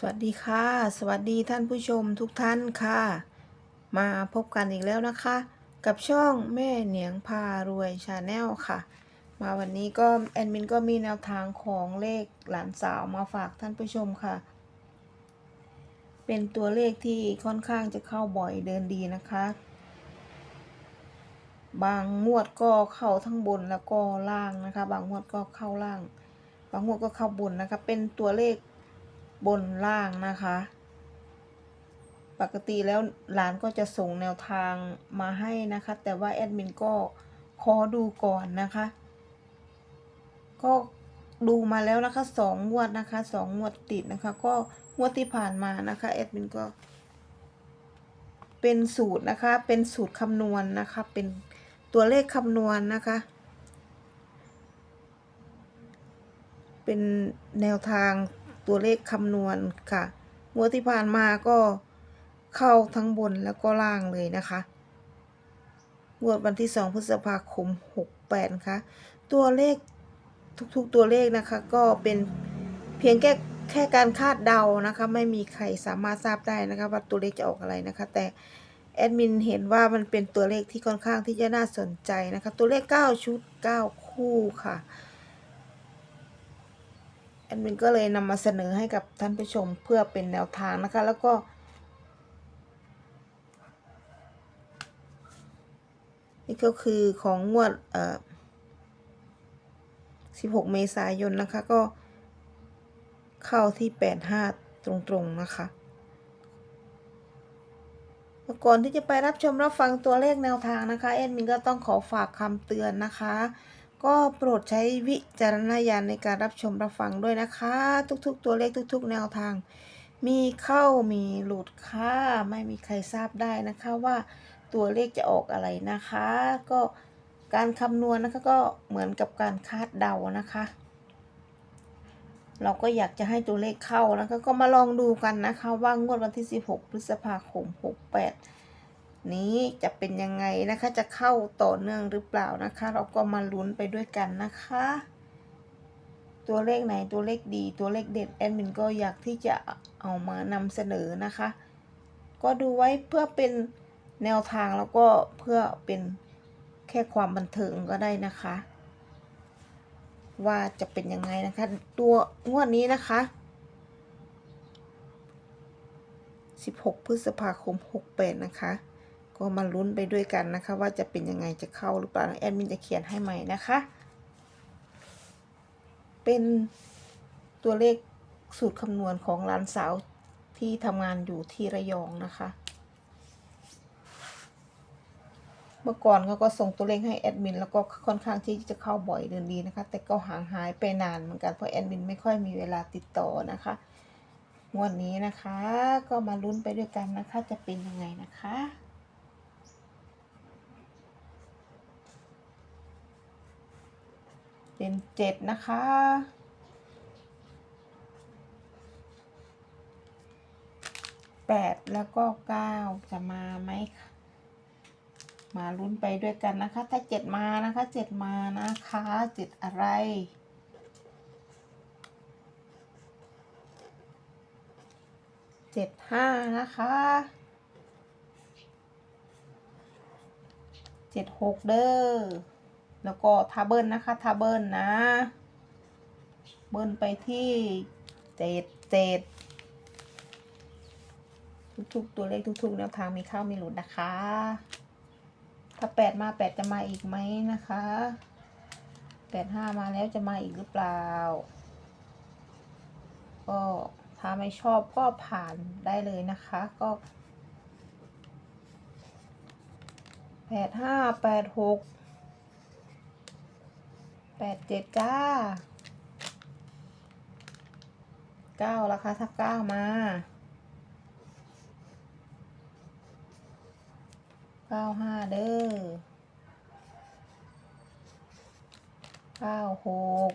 สวัสดีค่ะ สวัสดีท่านผู้ชมทุกท่านค่ะ มาพบกันอีกแล้วนะคะ กับช่องแม่เหนียงพารวยชาแนลค่ะ มาวันนี้ก็แอดมินก็มีแนวทางของเลขหลานสาวมาฝากท่านผู้ชมค่ะ เป็นตัวเลขที่ค่อนข้างจะเข้าบ่อยเดินดีนะคะ บางงวดก็เข้าทั้งบนแล้วก็ล่างนะคะ บางงวดก็เข้าล่าง บางงวดก็เข้าบนนะคะ เป็นตัวเลข บนล่างนะคะ ปกติแล้วหลานก็จะส่งแนวทางมาให้นะคะ แต่ว่าแอดมินก็ขอดูก่อนนะคะ ก็ดูมาแล้วนะคะสองงวดนะคะสองงวดติดนะคะ ก็งวดที่ผ่านมานะคะแอดมินก็ เป็นสูตรนะคะ เป็นสูตรคำนวณนะคะ เป็นตัวเลขคำนวณนะคะ เป็นแนวทาง ตัวเลขคำนวณค่ะงวดที่ผ่านมาก็เข้าทั้งบนแล้วก็ล่างเลยนะคะงวดวันที่ 2 พฤษภาคม 68 นะคะ ตัวเลขทุกๆตัวเลขนะคะก็เป็นเพียงแค่แค่การคาดเดานะคะ ไม่มีใครสามารถทราบได้นะคะว่าตัวเลขจะออกอะไรนะคะ แต่แอดมินเห็นว่ามันเป็นตัวเลขที่ค่อนข้างที่จะน่าสนใจนะคะ ตัวเลข 9 ชุด 9 คู่ค่ะ แอดมินก็เลยนำมาเสนอให้กับท่านผู้ชมเพื่อเป็นแนวทางนะคะ แล้วก็ นี่ก็คือของงวดเอ่อ16 เมษายนนะคะก็เข้าที่ 85 ตรงๆ นะคะ ก่อนที่จะไปรับชมรับฟังตัวเลขแนวทางนะคะแอดมินก็ต้องขอฝากคำเตือนนะคะ ก็โปรดใช้วิจารณญาณในการรับชมรับฟังด้วยนะคะ ทุกๆ ตัวเลขทุก ๆ แนวทาง มีเข้ามีหลุดค่ะไม่มีใครทราบได้นะคะว่าตัวเลขจะออกอะไรนะคะ ก็การคำนวณนะคะก็เหมือนกับการคาดเดานะคะ เราก็อยากจะให้ตัวเลขเข้านะคะก็มาลองดูกันนะคะว่างวดวันที่ 16 พฤษภาคม 68 นี้จะเป็นยังไงนะคะ จะเข้าต่อเนื่องหรือเปล่านะคะ เราก็มาลุ้นไปด้วยกันนะคะ ตัวเลขไหนตัวเลขดี ตัวเลขเด็ดแอดมินก็อยากที่จะเอามานำเสนอนะคะ ก็ดูไว้เพื่อเป็นแนวทางแล้วก็เพื่อเป็นแค่ความบันเทิงก็ได้นะคะ ว่าจะเป็นยังไงนะคะ ตัวงวดนี้นะคะ 16 พฤษภาคม 68 นะคะ ก็มาลุ้นไปด้วยกันนะคะ ว่าจะเป็นยังไงจะเข้าหรือเปล่าแอดมินจะเขียนให้ใหม่นะคะ เป็นตัวเลขสูตรคำนวณของหลานสาวที่ทำงานอยู่ที่ระยองนะคะ เมื่อก่อนเขาก็ส่งตัวเลขให้แอดมินแล้วก็ค่อนข้างที่จะเข้าบ่อยเดือนดีนะคะ แต่ก็ห่างหายไปนานเหมือนกันเพราะแอดมินไม่ค่อยมีเวลาติดต่อนะคะงวดนี้นะคะ ก็มาลุ้นไปด้วยกันนะคะ จะเป็นยังไงนะคะ เป็นเจ็ดนะคะ แปดแล้วก็เก้าจะมาไหมคะมาลุ้นไปด้วยกันนะคะ ถ้าเจ็ดมานะคะเจ็ดมานะคะเจ็ดอะไรเจ็ดห้านะคะเจ็ดหกเด้อ แล้วก็ทาเบิลนะคะทาเบิลนะ เบิลไปที่เจ็ดเจ็ดทุกๆตัวเลขทุก ๆ แนวทางมีเข้ามีหลุดนะคะ ถ้าแปดมาแปดจะมาอีกไหมนะคะแปดห้ามาแล้วจะมาอีกหรือเปล่า ก็ถ้าไม่ชอบก็ผ่านได้เลยนะคะ ก็แปดห้าแปดหก แปดเจ็ดจ้าเก้าราคาถ้าเก้ามาเก้าห้าเด้อเก้าหก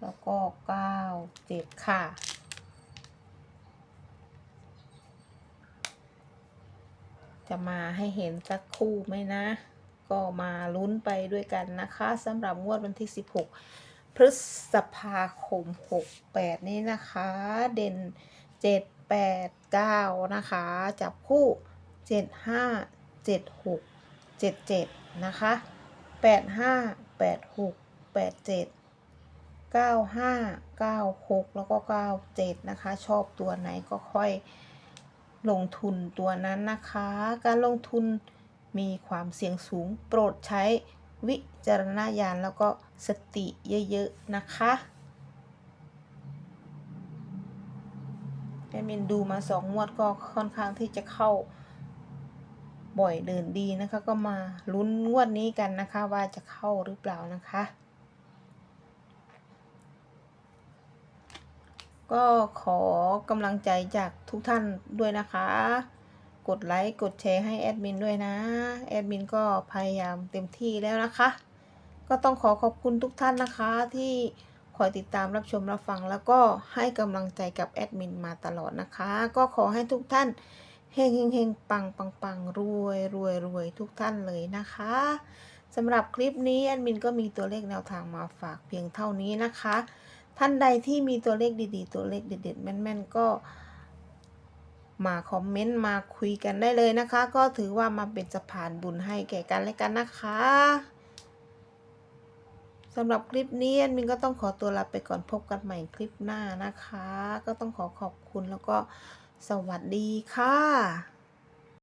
แล้วก็เก้าเจ็ดค่ะจะมาให้เห็นสักคู่ไหมนะ ก็มาลุ้นไปด้วยกันนะคะสำหรับงวดวันที่ 16 พฤษภาคม 68 นี้นะคะ เด่น 7 8 9 นะคะ จับคู่ 75 76 77 นะคะ 85 86 87 95 96 แล้วก็ 97 นะคะ ชอบตัวไหนก็ค่อยลงทุนตัวนั้นนะคะ การลงทุน มีความเสี่ยงสูง โปรดใช้วิจารณญาณแล้วก็สติเยอะ ๆ นะคะแอดมินดูมาสองงวดก็ค่อนข้างที่จะเข้าบ่อยเดินดีนะคะ ก็มาลุ้นงวดนี้กันนะคะว่าจะเข้าหรือเปล่านะคะ ก็ขอกำลังใจจากทุกท่านด้วยนะคะ กดไลค์กดแชร์ให้แอดมินด้วยนะ แอดมินก็พยายามเต็มที่แล้วนะคะ ก็ต้องขอขอบคุณทุกท่านนะคะที่คอยติดตามรับชมรับฟัง แล้วก็ให้กำลังใจกับแอดมินมาตลอดนะคะ ก็ขอให้ทุกท่านเฮงเฮงเฮงปังปังปังรวยรวยรวยทุกท่านเลยนะคะสำหรับคลิปนี้แอดมินก็มีตัวเลขแนวทางมาฝากเพียงเท่านี้นะคะ ท่านใดที่มีตัวเลขดีๆ ตัวเลขเด็ดๆแม่นๆก็ มาคอมเมนต์มาคุยกันได้เลยนะคะ ก็ถือว่ามาเป็นสะพานบุญให้แก่กันและกันนะคะสำหรับคลิปนี้แอดมินก็ต้องขอตัวลาไปก่อนพบกันใหม่คลิปหน้านะคะ ก็ต้องขอขอบคุณแล้วก็สวัสดีค่ะ